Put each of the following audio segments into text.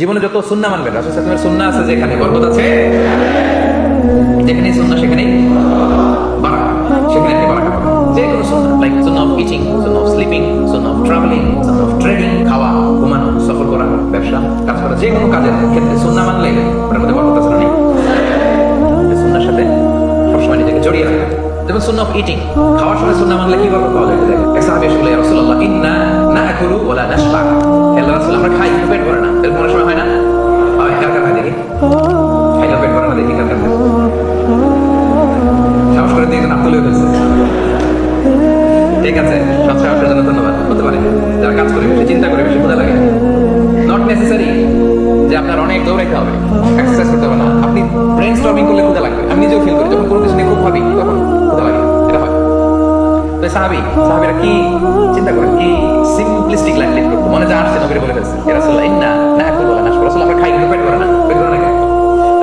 জীবনে যত সুন্না মানবেন রাসূল সাল্লাল্লাহু আলাইহি সুন্নাহ আছে যেখানে, বরকত আছে? যেখানে সুন্নাহ সেখানে সেখানে যে কোনো সুন্নাহ like sunnah of eating sunnah of sleeping sunnah of travelling sunnah of খাওয়া, ঘুমানো, সফর করা, ব্যবসা, কাজ করা, যে কোনো কাজের ক্ষেত্রে সুন্নাহ মানলে ওটার মধ্যে আছে না সুন্নার সাথে সবসময় নিজেকে জড়িয়ে রাখা। যেমন সুন্না অফ ইটিং খাওয়ার সময় সুন্না মানলে কি পাওয়া যায়? বলে ঠিক আছে সব সাহসের জন্য ধন্যবাদ। হতে পারে, যারা কাজ করে বেশি, চিন্তা করে বেশি, বোঝা লাগে। নট নেসেসারি যে আপনার অনেক দৌড়াইতে হবে এক্সারসাইজ করতে হবে না। আপনি ব্রেন স্টর্মিং করলে ক্ষুদা লাগবে, আমি নিজেও ফিল করি, যখন কোনো কিছু নিয়ে খুব ভাবি, তখন ক্ষুদা লাগে, এটা হয়। তো সাহাবি, সাহাবিরা কি চিন্তা করেন? কি সিম্পলিস্টিক লাইফ লিড করতো? মনে যা আসছে, নবীরে বলে ফেলছে এ রাসূলুল্লাহ, ইন্না না বলে না রাসূল আমরা খাই কিন্তু পেট করে না, পেট করে না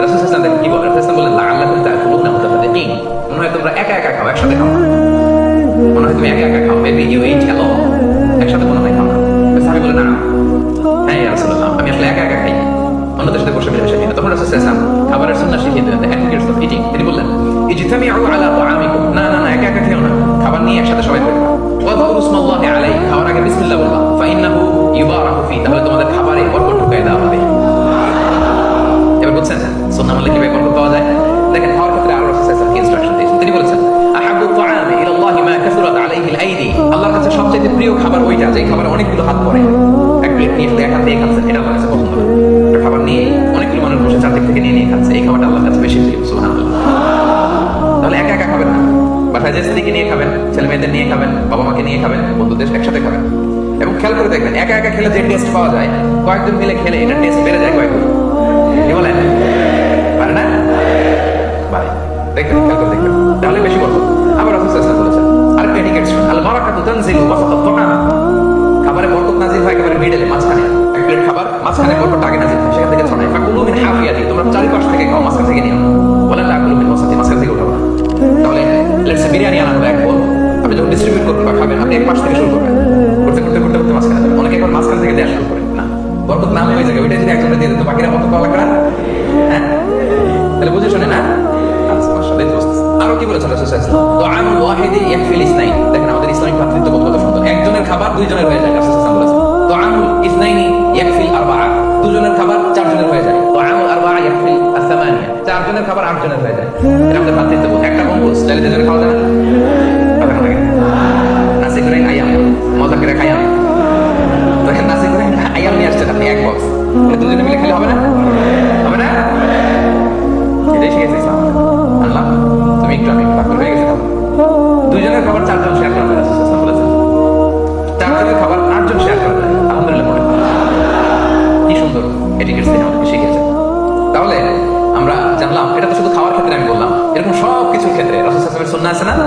রাসূল আলাইহি কি বলেন? রাসূল বলেন লাআল্লাকুম তাকুলুনা মুতাফাদ্দিকিন মনে হয় তোমরা একা একা খাও, একসাথে খাও। মনে হয় একা একা খাও। মেবি ইউ ইট হ্যালো একসাথে মনে হয় খাও না। সাহাবি বলে, না হ্যাঁ ইয়া আমি আসলে একা একা খাই অন্যদের সাথে বসে মিলেমিশে খাই তখন রাসূল সাল্লাল্লাহু খাবারের সুন্নাহ শিখিয়ে দিলেন দ্য এটিকেটস অফ ইটিং তিনি বললেন, ইজতামিউ আলা তাআমিকুম। না না না, একা একা খেও না। খাবার নিয়ে একসাথে সবাই খাবে। ওয়াযকুরু ইসমাল্লাহি আলাইহি। খাওয়ার আগে বিসমিল্লাহ বলবা। ফাইন্নাহু ইউবারাকু ফি। তাহলে তোমাদের খাবারে বরকত ঢুকিয়ে দেওয়া অনেকগুলো হাত পড়ে। এক প্লেট নিয়ে শুধু এক হাত দিয়ে খাচ্ছেন এটা আল্লাহর কাছে পছন্দ একটা খাবার নিয়ে অনেকগুলো মানুষ বসে চারদিক থেকে নিয়ে নিয়ে খাচ্ছে, এই খাবারটা আল্লাহর কাছে বেশি প্রিয়, সুবহানাল্লাহ। তাহলে একা একা খাবেন না। বাসায় যে স্ত্রীকে নিয়ে খাবেন, ছেলে মেয়েদের নিয়ে খাবেন, বাবা মাকে নিয়ে খাবেন, বন্ধুদের একসাথে খাবেন। এবং খেয়াল করে দেখবেন, একা একা খেলে যে টেস্ট পাওয়া যায়, কয়েকজন মিলে খেলে এটা টেস্ট বেড়ে যায় কয়েকজন। কি বলেন? পারে না? বাড়ে দেখবেন, খেয়াল করে দেখবেন। তাহলে বেশি বলব আবার রাসূল বলেছেন আরেকটা ইন্ডিকেট শুনুন আল বারাকাতু তানজিলু ওয়াসাতাত মাঝখানে বরকত আগে নাজিল হয় সেখান থেকে ছড়ায় ফাকুলু মিন হাফিয়াতি তোমরা চারিপাশ থেকে খাও, মাঝখান থেকে নিও। বলে তাকুলু মিন ওয়াসাতি মাঝখান থেকে উঠাবো তাহলে লেটস বিরিয়ানি আনা হলো এক বল আপনি যখন ডিস্ট্রিবিউট করবেন বা খাবেন, আপনি এক পাশ থেকে শুরু করবেন। করতে করতে করতে করতে মাঝখানে যাবেন অনেকে এখন মাঝখান থেকে দেওয়া শুরু করেন না? বরকত নাম হয়ে যাবে। ওইটা যদি একজনের দিয়ে দিত, বাকিরা বরকত পাওয়া লাগবে হ্যাঁ? তাহলে বুঝে শুনে না? আচ্ছা আরও কি ইসনাইন। দেখেন আমাদের ইসলামিক ভ্রাতৃত্ববোধ কত সুন্দর। একজনের খাবার দুইজনের হয়ে যায়। চারজনের খাবার আটজনের হয়ে যায়। একটা চাইলে খাওয়া আয়াম মজা করে খাইয়াম আয়াম নিয়ে এক মিলে খেলে হবে না? হবে না? এটাই শিখেছে እና ስላል